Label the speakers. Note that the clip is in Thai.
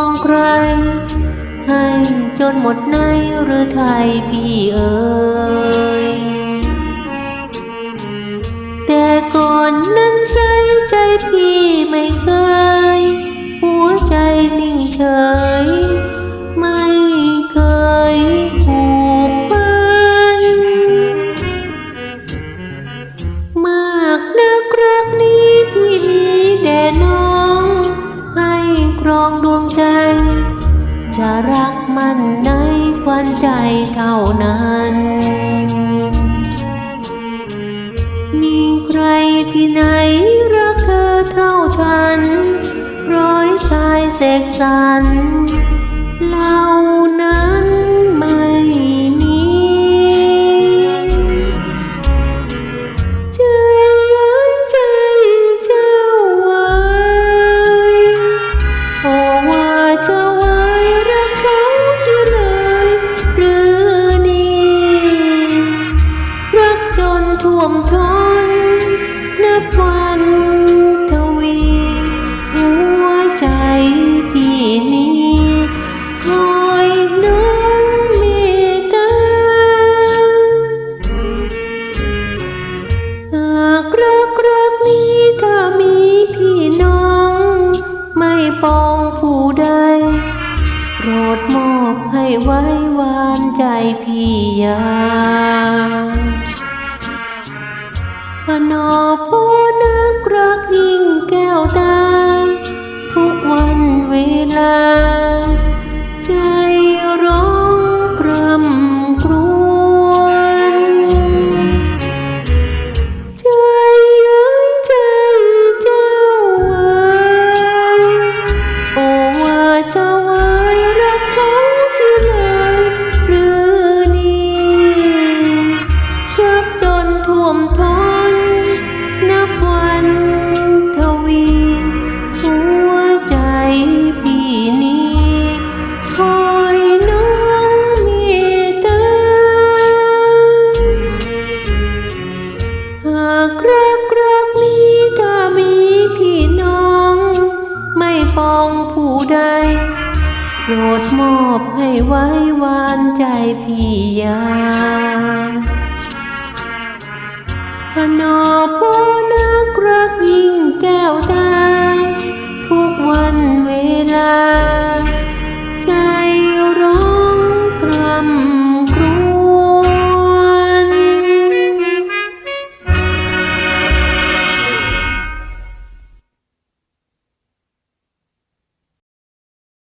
Speaker 1: องใคร ให้จนหมดในหรือไทยพี่เอ๋ยแต่ก่อนนั้นใส่ใจพี่ไม่เคย หัวใจนิ่งเฉย จะรักมันในควันใจเท่านั้น มีใครที่ไหนรักเธอเท่าฉัน ร้อยชายเสกสรร วมท้นนับวันทวี หัวใจพี่นี้คอยน้องเมตตาหากรักรักนี้ถ้ามีพี่น้อง ไม่ปองผู้ใดโปรดมอบให้ไว้วานใจพี่ยา พนอผู้นักรักยิ่งแก้วตาทุกวันเวลา องผู้ใดโปรดมอบให้ไว้วานใจพี่ยางพนอ